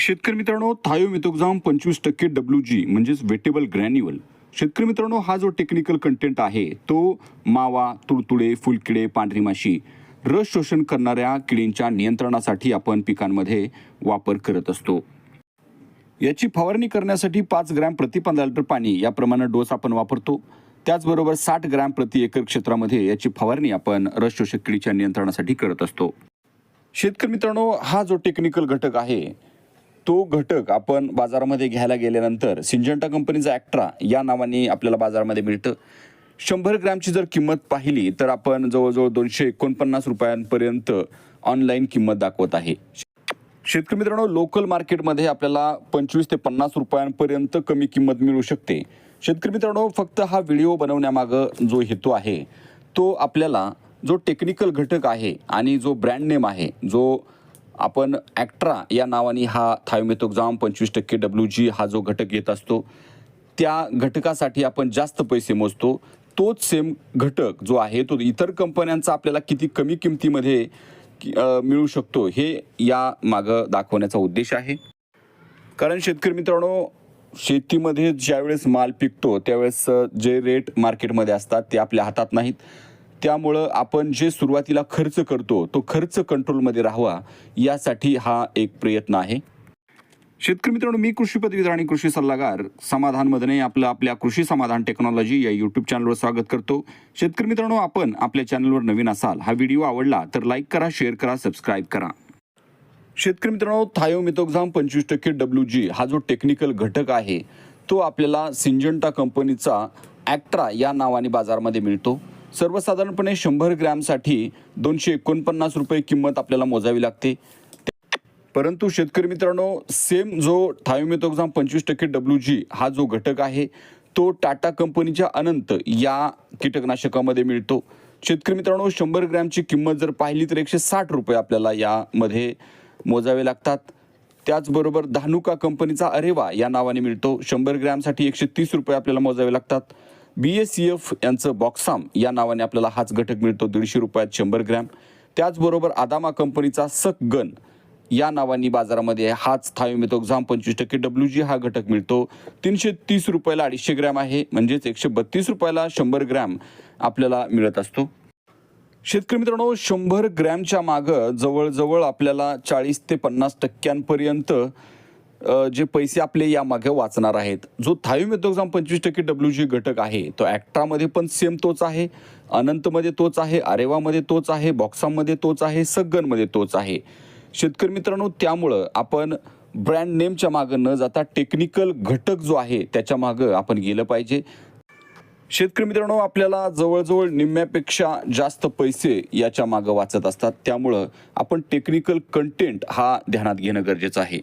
शेतकरी मित्रांनो थायोमिथोक्झाम पंचवीस टक्के डब्ल्यू जी म्हणजेच वेटेबल ग्रॅन्युअल. शेतकरी मित्रांनो हा जो टेक्निकल कंटेंट आहे तो मावा तुडतुडे फुलकिडे पांढरी माशी रस शोषण करणाऱ्या किडींच्या नियंत्रणासाठी आपण पिकांमध्ये वापर करत असतो. याची फवारणी करण्यासाठी पाच ग्रॅम प्रति पंधरा लिटर पाणी याप्रमाणे डोस आपण वापरतो. त्याचबरोबर साठ ग्रॅम प्रति एकर क्षेत्रामध्ये याची फवारणी आपण रस शोषक किडीच्या नियंत्रणासाठी करत असतो. शेतकरी मित्रांनो हा जो टेक्निकल घटक आहे तो घटक आपण बाजारामध्ये घ्यायला गेल्यानंतर सिंजंटा कंपनीचा ॲक्ट्रा या नावाने आपल्याला बाजारामध्ये मिळतं. शंभर ग्रॅमची जर किंमत पाहिली तर आपण जवळजवळ दोनशे एकोणपन्नास रुपयांपर्यंत ऑनलाईन किंमत दाखवत आहे. शेतकरी मित्रांनो लोकल मार्केटमध्ये आपल्याला पंचवीस ते पन्नास रुपयांपर्यंत कमी किंमत मिळू शकते. शेतकरी मित्रांनो फक्त हा व्हिडिओ बनवण्यामागं जो हेतू आहे तो आपल्याला जो टेक्निकल घटक आहे आणि जो ब्रँड नेम आहे जो आपण ॲक्ट्रा या नावाने हा थायोमेथोक्झाम पंचवीस टक्के डब्ल्यू जी हा जो घटक येत असतो त्या घटकासाठी आपण जास्त पैसे मोजतो. तोच सेम घटक जो आहे तो इतर कंपन्यांचा आपल्याला किती कमी किमतीमध्ये मिळू शकतो हे या मागं दाखवण्याचा उद्देश आहे. कारण शेतकरी मित्रांनो शेतीमध्ये ज्यावेळेस माल पिकतो त्यावेळेस जे रेट मार्केटमध्ये असतात ते आपल्या हातात नाहीत. त्यामुळं आपण जे सुरुवातीला खर्च करतो तो खर्च कंट्रोलमध्ये राहावा यासाठी हा एक प्रयत्न आहे. शेतकरी मित्रांनो मी कृषी पदवीधर आणि कृषी सल्लागार समाधान मदने आपलं आपल्या कृषी समाधान टेक्नॉलॉजी या यूट्यूब चॅनलवर स्वागत करतो. शेतकरी मित्रांनो आपण आपल्या चॅनलवर नवीन असाल हा व्हिडिओ आवडला तर लाईक करा शेअर करा सबस्क्राईब करा. शेतकरी मित्रांनो थायोमिथोक्झाम पंचवीस टक्के डब्ल्यू जी हा जो टेक्निकल घटक आहे तो आपल्याला सिंजंटा कंपनीचा ॲक्ट्रा या नावाने बाजारामध्ये मिळतो. सर्वसाधारणपणे शंभर ग्रॅमसाठी दोनशे एकोणपन्नास रुपये किंमत आपल्याला मोजावी लागते. परंतु शेतकरी मित्रांनो सेम जो थायोमेथोक्झाम पंचवीस टक्के डब्ल्यू जी हा जो घटक आहे तो टाटा कंपनीच्या अनंत या कीटकनाशकामध्ये मिळतो. शेतकरी मित्रांनो शंभर ग्रॅमची किंमत जर पाहिली तर एकशे साठ रुपये आपल्याला यामध्ये मोजावे लागतात. त्याचबरोबर धानुका कंपनीचा अरेवा या नावाने मिळतो. शंभर ग्रॅमसाठी एकशे तीस रुपये आपल्याला मोजावे लागतात. बी एस सी एफ यांचं बॉक्साम या नावाने आपल्याला हाच घटक मिळतो दीडशे रुपयात शंभर ग्रॅम. त्याचबरोबर आदामा कंपनीचा सक गन या नावाने बाजारामध्ये हाच थायोमिथोक्झाम पंचवीस टक्के डब्ल्यू जी हा घटक मिळतो. तीनशे तीस रुपयाला अडीचशे ग्रॅम आहे. म्हणजेच एकशे बत्तीस रुपयाला शंभर ग्रॅम आपल्याला मिळत असतो. शेतकरी मित्रांनो शंभर ग्रॅमच्या मागं जवळजवळ आपल्याला चाळीस ते पन्नास टक्क्यांपर्यंत जे पैसे आपले यामागे वाचणार आहेत. जो थायोमेथोक्झाम पंचवीस टक्के डब्ल्यू जी घटक आहे तो ॲक्ट्रामध्ये पण सेम तोच आहे अनंतमध्ये तोच आहे आरेवामध्ये तोच आहे बॉक्सामध्ये तोच आहे सग्गनमध्ये तोच आहे. शेतकरी मित्रांनो त्यामुळं आपण ब्रँड नेमच्या मागं न जाता टेक्निकल घटक जो आहे त्याच्या मागं आपण गेलं पाहिजे. शेतकरी मित्रांनो आपल्याला जवळजवळ निम्म्यापेक्षा जास्त पैसे याच्या मागं वाचत असतात. त्यामुळं आपण टेक्निकल कंटेंट हा ध्यानात घेणं गरजेचं आहे.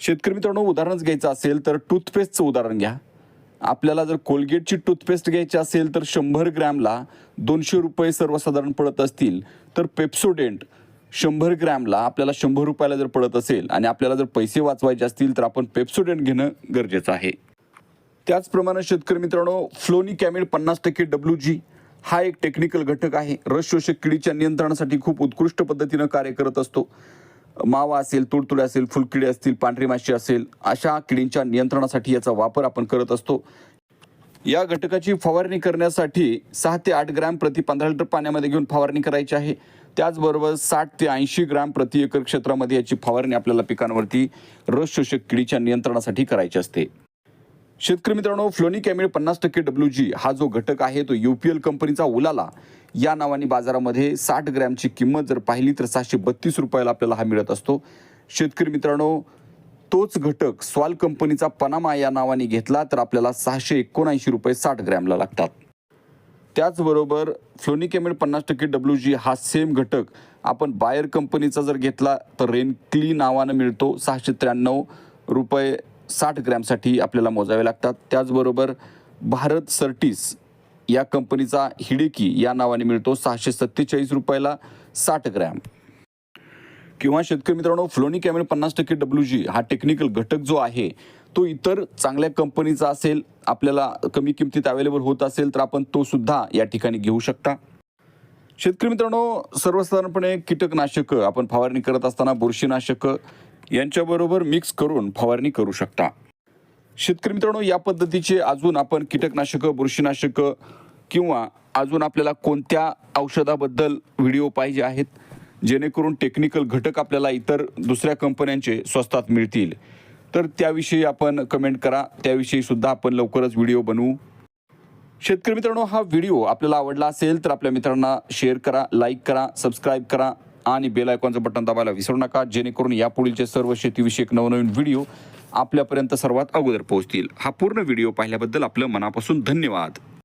शेतकरी मित्रांनो उदाहरणच घ्यायचं असेल तर टूथपेस्टचं उदाहरण घ्या. आपल्याला जर कोलगेटची टूथपेस्ट घ्यायची असेल तर शंभर ग्रॅमला दोनशे रुपये सर्वसाधारण पडत असतील. तर पेप्सोडेंट शंभर ग्रॅमला आपल्याला शंभर रुपयाला जर पडत असेल आणि आपल्याला जर पैसे वाचवायचे असतील तर आपण पेप्सोडेंट घेणं गरजेचं आहे. त्याचप्रमाणे शेतकरी मित्रांनो फ्लोनी कॅमिड पन्नास टक्के डब्ल्यू जी हा एक टेक्निकल घटक आहे. रस शोषक किडीच्या नियंत्रणासाठी खूप उत्कृष्ट पद्धतीनं कार्य करत असतो. मावा असेल तुडतुडे असेल फुलकिडे असतील पांढरी माशी असेल अशा किडींच्या नियंत्रणासाठी याचा वापर आपण करत असतो. या घटकाची फवारणी करण्यासाठी सहा ते आठ ग्रॅम प्रति पंधरा लिटर पाण्यामध्ये घेऊन फवारणी करायची आहे. त्याचबरोबर साठ ते ऐंशी ग्रॅम प्रति एकर क्षेत्रामध्ये याची फवारणी आपल्याला पिकांवरती रस शोषक किडीच्या नियंत्रणासाठी करायची असते. शेतकरी मित्रांनो फ्लोनी कॅमिड पन्नास टक्के डब्ल्यू जी हा जो घटक आहे तो यू पी एल कंपनीचा उलाला या नावाने बाजारामध्ये साठ ग्रॅमची किंमत जर पाहिली तर सहाशे बत्तीस रुपयाला आपल्याला हा मिळत असतो. शेतकरी मित्रांनो तोच घटक स्वाल कंपनीचा पनामा या नावाने घेतला तर आपल्याला सहाशे एकोणऐंशी रुपये साठ ग्रॅमला लागतात. त्याचबरोबर फ्लोनिकेमेड पन्नास टक्के डब्ल्यू जी हा सेम घटक आपण बायर कंपनीचा जर घेतला तर रेनक्ली नावानं मिळतो. सहाशे त्र्याण्णव रुपये साठ ग्रॅमसाठी आपल्याला मोजावे लागतात. त्याचबरोबर भारत सर्टिस या कंपनीचा हिडेकी या नावाने मिळतो सहाशे सत्तेचाळीस रुपयाला साठ ग्रॅम. किंवा शेतकरी मित्रांनो फ्लोनी कॅमेरा पन्नास टक्के डब्ल्यू जी हा टेक्निकल घटक जो आहे तो इतर चांगल्या कंपनीचा असेल आपल्याला कमी किमतीत अवेलेबल होत असेल तर आपण तो सुद्धा या ठिकाणी घेऊ शकता. शेतकरी मित्रांनो सर्वसाधारणपणे कीटकनाशकं आपण फवारणी करत असताना बुरशीनाशकं यांच्याबरोबर मिक्स करून फवारणी करू शकता. शेतकरी मित्रांनो या पद्धतीचे अजून आपण कीटकनाशकं बुरशीनाशकं किंवा अजून आपल्याला कोणत्या औषधाबद्दल व्हिडिओ पाहिजे आहेत जेणेकरून टेक्निकल घटक आपल्याला इतर दुसऱ्या कंपन्यांचे स्वस्तात मिळतील. तर त्याविषयी आपण कमेंट करा. त्याविषयी सुद्धा आपण लवकरच व्हिडिओ बनवू. शेतकरी मित्रांनो हा व्हिडिओ आपल्याला आवडला असेल तर आपल्या मित्रांना शेअर करा लाईक करा सबस्क्राईब करा आणि बेल आयकॉनचं बटन दाबायला विसरू नका जेणेकरून यापुढीलचे सर्व शेतीविषयक नवनवीन व्हिडिओ आपल्यापर्यंत सर्वात अगोदर पोहोचतील. हा पूर्ण व्हिडिओ पाहिल्याबद्दल आपलं मनापासून धन्यवाद.